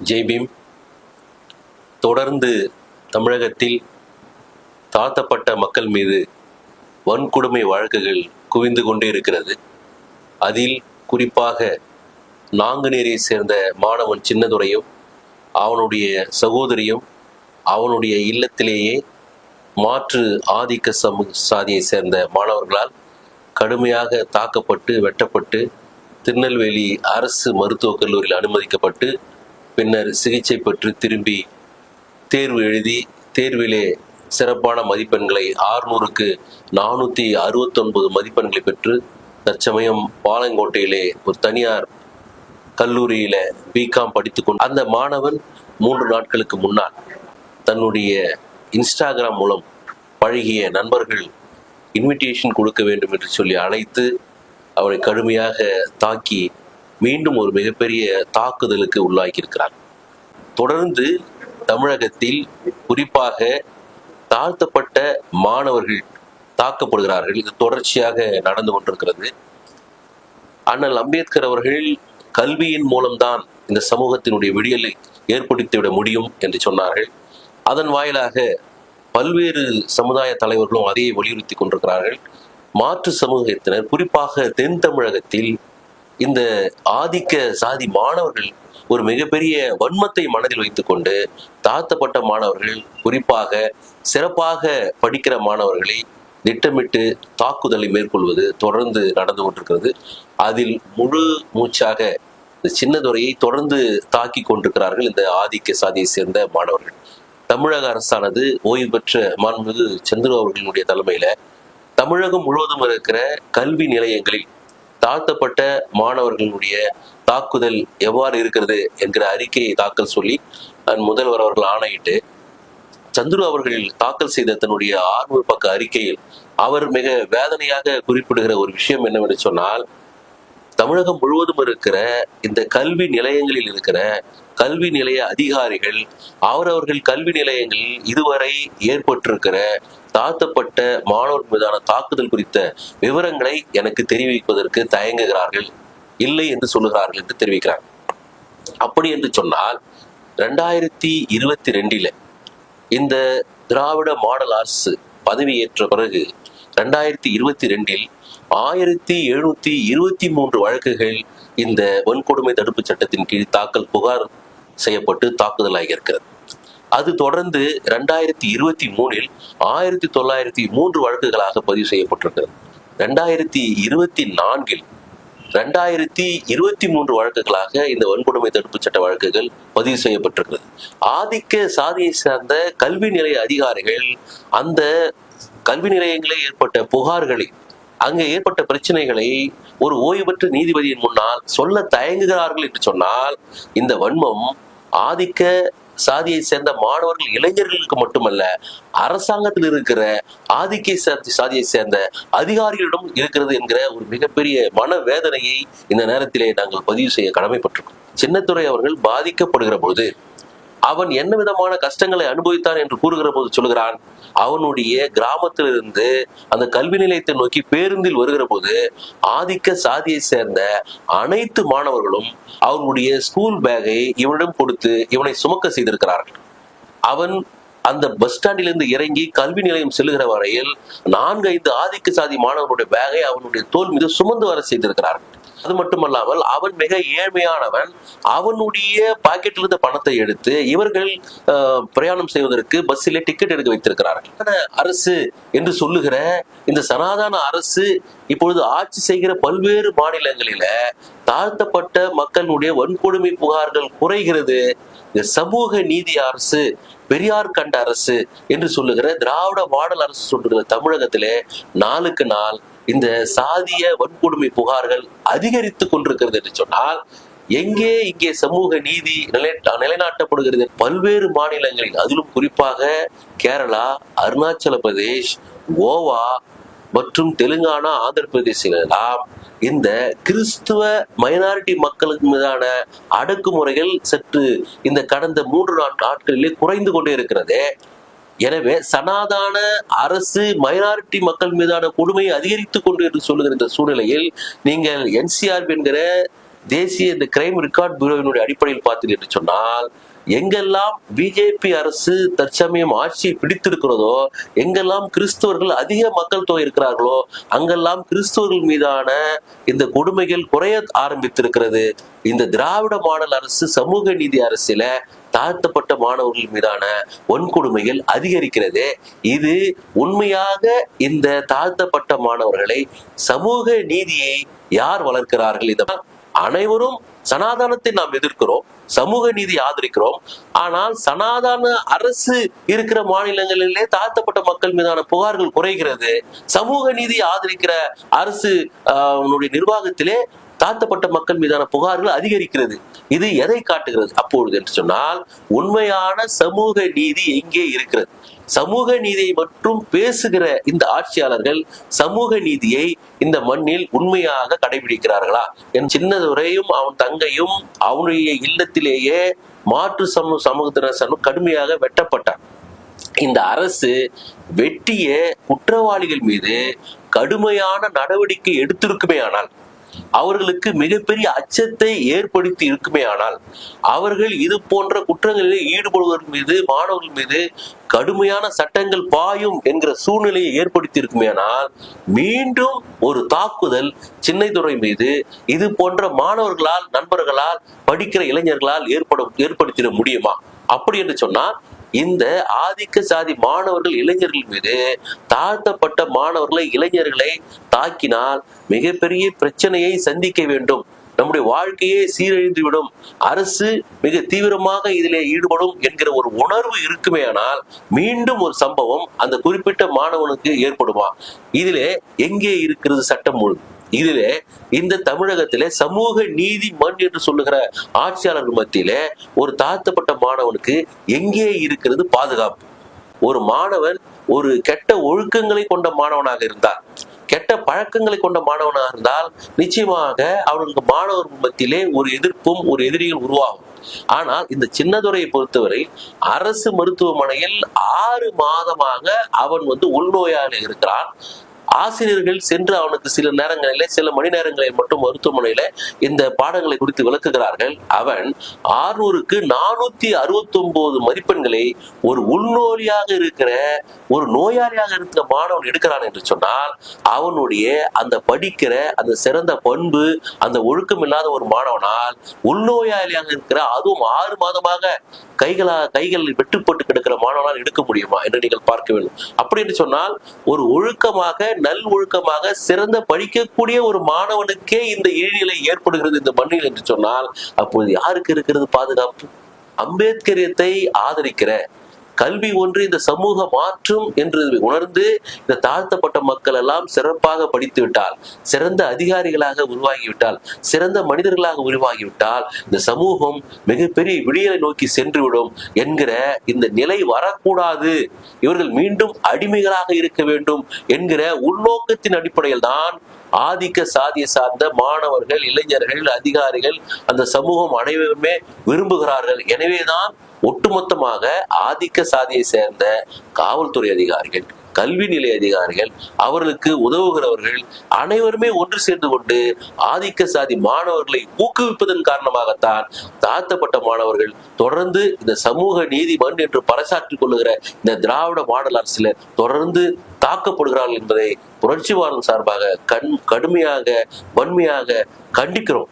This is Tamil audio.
ஜெய்பீம் தொடர்ந்து தமிழகத்தில் தாழ்த்தப்பட்ட மக்கள் மீது வன்கொடுமை வழக்குகள் குவிந்து கொண்டே இருக்கிறது. அதில் குறிப்பாக நாங்குநேரியை சேர்ந்த மாணவன் சின்னதுரையும் அவனுடைய சகோதரியும் அவனுடைய இல்லத்திலேயே மாற்று ஆதிக்க சமூக சாதியை சேர்ந்த மாணவர்களால் கடுமையாக தாக்கப்பட்டு வெட்டப்பட்டு திருநெல்வேலி அரசு மருத்துவக் கல்லூரியில் அனுமதிக்கப்பட்டு பின்னர் சிகிச்சை பெற்று திரும்பி தேர்வு எழுதி தேர்விலே சிறப்பான மதிப்பெண்களை ஆறுநூறுக்கு நானூற்றி அறுபத்தொன்பது மதிப்பெண்களை பெற்று தற்சமயம் பாலங்கோட்டையிலே ஒரு தனியார் கல்லூரியில் பிகாம் படித்துக்கொண்டு அந்த மாணவன் மூன்று நாட்களுக்கு முன்னால் தன்னுடைய இன்ஸ்டாகிராம் மூலம் பழகிய நண்பர்கள் இன்விடேஷன் கொடுக்க வேண்டும் என்று சொல்லி அழைத்து அவரை கடுமையாக தாக்கி மீண்டும் ஒரு மிகப்பெரிய தாக்குதலுக்கு உள்ளாக்கியிருக்கிறார் தொடர்ந்து தமிழகத்தில் குறிப்பாக தாழ்த்தப்பட்ட மாணவர்கள் தாக்கப்படுகிறார்கள். இது தொடர்ச்சியாக நடந்து கொண்டிருக்கிறது. அண்ணல் அம்பேத்கர் அவர்கள் கல்வியின் மூலம்தான் இந்த சமூகத்தினுடைய விடியலை ஏற்படுத்திவிட முடியும் என்று சொன்னார்கள். அதன் வாயிலாக பல்வேறு சமுதாய தலைவர்களும் அதையே வலியுறுத்தி கொண்டிருக்கிறார்கள். மாற்று சமூகத்தினர் குறிப்பாக தென் தமிழகத்தில் இந்த ஆதிக்க சாதி மாணவர்கள் ஒரு மிகப்பெரிய வன்மத்தை மனதில் வைத்துக்கொண்டு தாழ்த்தப்பட்ட மாணவர்கள் குறிப்பாக சிறப்பாக படிக்கிற மாணவர்களை திட்டமிட்டு தாக்குதலை மேற்கொள்வது தொடர்ந்து நடந்து கொண்டிருக்கிறது. அதில் முழு மூச்சாக இந்த சின்னதுரையை தொடர்ந்து தாக்கி கொண்டிருக்கிறார்கள் இந்த ஆதிக்க சாதியை சேர்ந்த மாணவர்கள். தமிழக அரசானது ஓய்வு பெற்ற மாண்புமிகு சந்திரு அவர்களுடைய தலைமையில தமிழகம் முழுவதும் இருக்கிற கல்வி நிலையங்களில் தாழ்த்தப்பட்ட மாணவர்களுடைய தாக்குதல் எவ்வாறு இருக்கிறது என்கிற அறிக்கையை தாக்கல் சொல்லி முதல்வர் அவர்கள் ஆணையிட்டு சந்துரு அவர்கள் தாக்கல் செய்த தன்னுடைய ஆர்வ பக்க அறிக்கையில் அவர் மிக வேதனையாக குறிப்பிடுகிற ஒரு விஷயம் என்னவென்று சொன்னால் தமிழகம் முழுவதும் இருக்கிற இந்த கல்வி நிலையங்களில் இருக்கிற கல்வி நிலைய அதிகாரிகள் அவரவர்கள் கல்வி நிலையங்களில் இதுவரை ஏற்பட்டிருக்கிற தாழ்த்தப்பட்ட மாணவர் மீதான தாக்குதல் குறித்த விவரங்களை எனக்கு தெரிவிப்பதற்கு தயங்குகிறார்கள் இல்லை என்று சொல்லுகிறார்கள் என்று தெரிவிக்கிறார் அப்படி என்று சொன்னால் ரெண்டாயிரத்தி இருபத்தி ரெண்டில் இந்த திராவிட மாடல் அரசு பதவியேற்ற பிறகு ரெண்டாயிரத்தி இருபத்தி ரெண்டில் ஆயிரத்தி எழுநூத்தி இருபத்தி மூன்று வழக்குகள் இந்த வன்கொடுமை தடுப்பு சட்டத்தின் கீழ் தாக்கல் புகார் செய்யப்பட்டு தாக்குதலாகி இருக்கிறது. அது தொடர்ந்து ரெண்டாயிரத்தி இருபத்தி மூணில் ஆயிரத்தி தொள்ளாயிரத்தி மூன்று வழக்குகளாக பதிவு செய்யப்பட்டிருக்கிறது. ரெண்டாயிரத்தி இருபத்தி நான்கில் ரெண்டாயிரத்தி இருபத்தி மூன்று வழக்குகளாக இந்த வன்கொடுமை தடுப்பு சட்ட வழக்குகள் பதிவு செய்யப்பட்டிருக்கிறது. ஆதிக்க சாதியை சார்ந்த கல்வி நிலைய அதிகாரிகள் அந்த கல்வி நிலையங்களில் ஏற்பட்ட புகார்களை அங்கே ஏற்பட்ட பிரச்சனைகளை ஒரு ஓய்வு பெற்ற நீதிபதியின் முன்னால் சொல்ல தயங்குகிறார்கள் என்று சொன்னால் இந்த வன்மம் ஆதிக்க சாதியை சேர்ந்த மாணவர்கள் இளைஞர்களுக்கு மட்டுமல்ல அரசாங்கத்தில் இருக்கிற ஆதிக்க சாதி சாதியை சேர்ந்த அதிகாரிகளிடம் இருக்கிறது என்கிற ஒரு மிகப்பெரிய மனவேதனையை இந்த நேரத்திலே நாங்கள் பதிவு செய்ய கடமைப்பட்டிருக்கோம். சின்னத்துறை அவர்கள் பாதிக்கப்படுகிற பொழுது அவன் என்ன விதமான கஷ்டங்களை அனுபவித்தான் என்று கூறுகிற போது சொல்கிறான் அவனுடைய கிராமத்திலிருந்து அந்த கல்வி நிலையத்தை நோக்கி பேருந்தில் வருகிற போது ஆதிக்க சாதியை சேர்ந்த அனைத்து மாணவர்களும் அவனுடைய ஸ்கூல் பேக்கை இவனிடம் கொடுத்து இவனை சுமக்க செய்திருக்கிறார்கள். அவன் அந்த பஸ் ஸ்டாண்டிலிருந்து இறங்கி கல்வி நிலையம் செல்லுகிற வரையில் நான்கு ஐந்து ஆதிக்க சாதி மாணவர்களுடைய பேகை அவனுடைய தோல் மீது சுமந்து வர செய்திருக்கிறார்கள். அது மட்டுமல்லாமல் அவன் மிக ஏழ்மையானவன். அவனுடைய பாக்கெட்டில் இருந்த பணத்தை எடுத்து இவர்கள் பிரயாணம் செய்வதற்கு பஸ்ஸிலே டிக்கெட் எடுக்க வைத்திருக்கிறார்கள். அரசு என்று சொல்லுகிற இந்த சனாதன அரசு இப்பொழுது ஆட்சி செய்கிற பல்வேறு மாநிலங்களில தாழ்த்தப்பட்ட மக்களுடைய வன்கொடுமை புகார்கள் குறைகிறது. இந்த சமூக நீதி அரசு பெரியார் கண்ட அரசு என்று சொல்லுகிற திராவிட மாடல் அரசு சொல்லுகிற தமிழகத்திலே நாளுக்கு நாள் இந்த சாதிய வன்கொடுமை புகார்கள் அதிகரித்து கொண்டிருக்கிறது என்று சொன்னால் எங்கே இங்கே சமூக நீதி நிலை நிலைநாட்டப்படுகிறது பல்வேறு மாநிலங்களில் அதிலும் குறிப்பாக கேரளா அருணாச்சல பிரதேஷ் கோவா மற்றும் தெலுங்கானா ஆந்திர பிரதேசிலெல்லாம் இந்த கிறிஸ்துவ மைனாரிட்டி மக்களுக்கு மீதான அடக்குமுறைகள் சற்று இந்த கடந்த மூன்று நாட்களிலே குறைந்து கொண்டே இருக்கிறது. எனவே சனாதான அரசு மைனாரிட்டி மக்கள் மீதான கொடுமையை அதிகரித்துக் கொண்டு என்று சொல்லுகிற இந்த சூழ்நிலையில் நீங்கள் என்சிஆர் என்கிற தேசிய இந்த கிரைம் ரெக்கார்ட் பியூரோவினுடைய அடிப்படையில் பார்த்தீங்க என்று சொன்னால் எங்கெல்லாம் பிஜேபி அரசு தற்சமயம் ஆட்சியை பிடித்திருக்கிறதோ எங்கெல்லாம் கிறிஸ்தவர்கள் அதிக மக்கள் தொகை இருக்கிறார்களோ அங்கெல்லாம் கிறிஸ்தவர்கள் மீதான இந்த கொடுமைகள் குறைய ஆரம்பித்திருக்கிறது. இந்த திராவிட மாடல் அரசு சமூக நீதி அரசில தாழ்த்தப்பட்ட மாணவர்கள் மீதான வன்கொடுமைகள் அதிகரிக்கிறது. இது உண்மையாக இந்த தாழ்த்தப்பட்ட மாணவர்களை சமூக நீதியை யார் வளர்க்கிறார்கள் இந்த அனைவரும் சனாதானத்தை நாம் எதிர்க்கிறோம் சமூக நீதி ஆதரிக்கிறோம். ஆனால் சனாதான அரசு இருக்கிற மாநிலங்களிலே தாழ்த்தப்பட்ட மக்கள் மீதான புகார்கள் குறைகிறது. சமூக நீதி ஆதரிக்கிற அரசு நிர்வாகத்திலே தாழ்த்தப்பட்ட மக்கள் மீதான புகார்கள் அதிகரிக்கிறது. இது எதை காட்டுகிறது? அப்பொழுது என்று சொன்னால் உண்மையான சமூக நீதி எங்கே இருக்கிறது. சமூக நீதியை மட்டும் பேசுகிற இந்த ஆட்சியாளர்கள் சமூக நீதியை இந்த மண்ணில் உண்மையாக கடைபிடிக்கிறார்களா? என் சின்னதுரையும் அவன் தங்கையும் அவனுடைய இல்லத்திலேயே மாற்று சமூக சமூகத்தினர் கடுமையாக வெட்டப்பட்டான் இந்த அரசு வெட்டிய குற்றவாளிகள் மீது கடுமையான நடவடிக்கை எடுத்திருக்குமே ஆனால் அவர்களுக்கு மிகப்பெரிய அச்சத்தை ஏற்படுத்தி இருக்குமே ஆனால் அவர்கள் இது போன்ற குற்றங்களில் ஈடுபடுவதன் மீது மாணவர்கள் மீது கடுமையான சட்டங்கள் பாயும் என்கிற சூழ்நிலையை ஏற்படுத்தி இருக்குமே ஆனால் மீண்டும் ஒரு தாக்குதல் சின்னதுரை மீது இது போன்ற மாணவர்களால் நண்பர்களால் படிக்கிற இளைஞர்களால் ஏற்பட ஏற்படுத்திட முடியுமா? அப்படி என்று சொன்னால் இந்த ஆதிக்க சாதி மாணவர்கள் இளைஞர்கள் மீது தாழ்த்தப்பட்ட மாணவர்களை இளைஞர்களை தாக்கினால் மிகப்பெரிய பிரச்சனையை சந்திக்க வேண்டும். நம்முடைய வாழ்க்கையே சீரழிந்து விடும் அரசு மிக தீவிரமாக இதிலே ஈடுபடும் என்கிற ஒரு உணர்வு இருக்குமே ஆனால் மீண்டும் ஒரு சம்பவம் அந்த குறிப்பிட்ட மாணவனுக்கு ஏற்படுமா? இதிலே எங்கே இருக்கிறது சட்டம் ஒழுங்கு இதுவே இந்த தமிழகத்திலே சமூக நீதி மண் என்று சொல்லுகிற ஆட்சியாளர்கள் மத்தியிலே ஒரு தாழ்த்தப்பட்ட மாணவனுக்கு எங்கே இருக்கிறது பாதுகாப்பு? ஒரு மாணவன் ஒரு கெட்ட ஒழுக்கங்களை கொண்ட மாணவனாக இருந்தார் கெட்ட பழக்கங்களை கொண்ட மாணவனாக இருந்தால் நிச்சயமாக அவனுக்கு மாணவர் மத்தியிலே ஒரு எதிர்ப்பும் ஒரு எதிரிகள் உருவாகும். ஆனால் இந்த சின்னதுரையை பொறுத்தவரை அரசு மருத்துவமனையில் ஆறு மாதமாக அவன் வந்து உள்நோயாளி இருக்கிறான். ஆசிரியர்கள் சென்று அவனுக்கு சில நேரங்களிலே சில மணி நேரங்களில் மட்டும் மருத்துவமனையில இந்த பாடங்களை குறித்து விளக்குகிறார்கள். அவன் ஆறுநூறுக்கு நானூத்தி அறுபத்தி ஒன்பது மதிப்பெண்களை ஒரு உள்நோயாளியாக இருக்கிற ஒரு நோயாளியாக இருக்கிற மாணவன் எடுக்கிறான் என்று சொன்னால் அவனுடைய அந்த படிக்கிற அந்த சிறந்த பண்பு அந்த ஒழுக்கம் இல்லாத ஒரு மாணவனால் உள்நோயாளியாக இருக்கிற அதுவும் ஆறு மாதமாக கைகளா கைகள் வெட்டுப்பட்டு கிடக்கிற மாணவனால் எடுக்க முடியுமா? என்று நீங்கள் பார்க்க வேண்டும். அப்படி என்று சொன்னால் ஒரு ஒழுக்கமாக நல் ஒழுக்கமாக சிறந்த படிக்கக்கூடிய ஒரு மாணவனுக்கே இந்த இழிநிலை ஏற்படுகிறது இந்த மண்ணில் என்று சொன்னால் அப்போது யாருக்கு இருக்கிறது பாதுகாப்பு? அம்பேத்கரியத்தை ஆதரிக்கிற கல்வி ஒன்று இந்த சமூக மாற்றும் என்று உணர்ந்து இந்த தாழ்த்தப்பட்ட மக்கள் எல்லாம் சிறப்பாக படித்து விட்டால் சிறந்த அதிகாரிகளாக உருவாகிவிட்டால் சிறந்த மனிதர்களாக உருவாகிவிட்டால் இந்த சமூகம் மிகப்பெரிய விடியலை நோக்கி சென்றுவிடும் என்கிற இந்த நிலை வரக்கூடாது. இவர்கள் மீண்டும் அடிமைகளாக இருக்க வேண்டும் என்கிற உள்நோக்கத்தின் அடிப்படையில் தான் ஆதிக்க சாதியை சார்ந்த மாணவர்கள் இளைஞர்கள் அதிகாரிகள் அந்த சமூகம் அனைவருமே விரும்புகிறார்கள். எனவேதான் ஒட்டுமொத்தமாக ஆதிக்க சாதியை சேர்ந்த காவல்துறை அதிகாரிகள் கல்வி நிலைய அதிகாரிகள் அவர்களுக்கு உதவுகிறவர்கள் அனைவருமே ஒன்று சேர்ந்து கொண்டு ஆதிக்க சாதி மாணவர்களை ஊக்குவிப்பதன் காரணமாகத்தான் தாழ்த்தப்பட்ட மாணவர்கள் தொடர்ந்து இந்த சமூக நீதி மண் என்று பறைசாற்றிக் கொள்ளுகிற இந்த திராவிட மாடல் அரசில் தொடர்ந்து தாக்கப்படுகிறார்கள் என்பதை புரட்சிவாதம் சார்பாக கண் கடுமையாக வன்மையாக கண்டிக்கிறோம்.